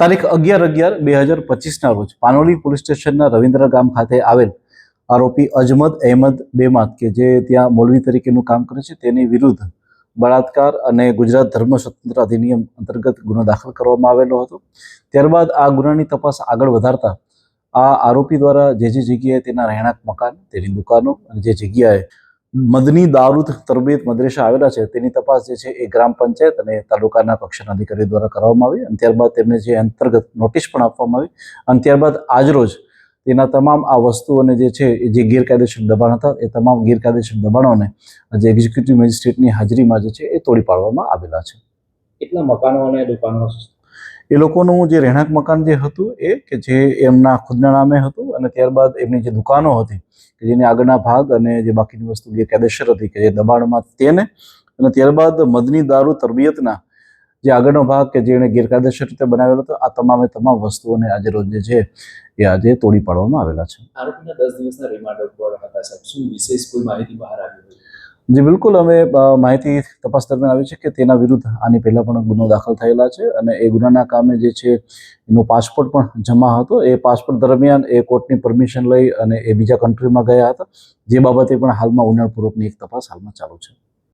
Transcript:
તારીખ અગિયાર અગિયાર બે હજાર પચીસના રોજ પાનોલી પોલીસ સ્ટેશનના રવિન્દ્ર ગામ ખાતે આવેલ આરોપી અજમદ અહેમદ બેમાત કે જે ત્યાં મોલવી તરીકેનું કામ કરે છે, તેની વિરુદ્ધ બળાત્કાર અને ગુજરાત ધર્મ સ્વતંત્ર અધિનિયમ અંતર્ગત ગુનો દાખલ કરવામાં આવેલો હતો. ત્યારબાદ આ ગુનાની તપાસ આગળ વધારતા આ આરોપી દ્વારા જે જે જગ્યાએ તેના રહેણાંક મકાન, તેની દુકાનો અને જે જગ્યાએ મદની દારૂદ તરબીયત મદ્રેસા આવેલા છે. તેની તપાસ જે છે એ ગ્રામ પંચાયત અને તાલુકાના કક્ષાના અધિકારી દ્વારા કરવામાં આવી. અને ત્યારબાદ તેમને જે અંતર્ગત નોટિસ પણ આપવામાં આવી. અને ત્યારબાદ આજરોજ તેના તમામ આ વસ્તુઓને જે છે એ જે ગેરકાયદેસર દબાણ હતા, એ તમામ ગેરકાયદેસર દબાણોને જે એક્ઝિક્યુટિવ મેજિસ્ટ્રેટની હાજરીમાં જે છે એ તોડી પાડવામાં આવેલા છે. કેટલા મકાનો અને દુકાનો એ લોકોનું જે રહેણાંક મકાન જે હતું એ કે જે એમના ખુદના નામે હતું અને ત્યારબાદ એમની જે દુકાનો હતી કે જેની આગળના ભાગ અને જે બાકીની વસ્તુ ગેરકાયદેસર હતી કે જે દબાણમાં તેને અને ત્યારબાદ મદની દારૂ તરબિયતના જે આગળનો ભાગ કે જેણે ગેરકાયદેસર રીતે બનાવેલો હતો, આ તમામે તમામ વસ્તુઓને આજે રોજ જે છે એ આજે તોડી પાડવામાં આવેલા છે. આરોપીના દસ દિવસના રિમાન્ડ ઉપર હતા સાહેબ. શું વિશેષ કોઈ માહિતી બહાર આવી જી, બિલકુલ. અમે માહિતી તપાસ દરમિયાન આવી છે કે તેના વિરુદ્ધ આની પહેલા પણ ગુનો દાખલ થયેલા છે અને એ ગુનાના કામે જે છે એનો પાસપોર્ટ પણ જમા હતો. એ પાસપોર્ટ દરમિયાન એ કોર્ટની પરમિશન લઈ અને એ બીજા કન્ટ્રીમાં ગયા હતા. જે બાબતે પણ હાલમાં ઊંડાણપૂર્વકની એક તપાસ હાલમાં ચાલુ છે.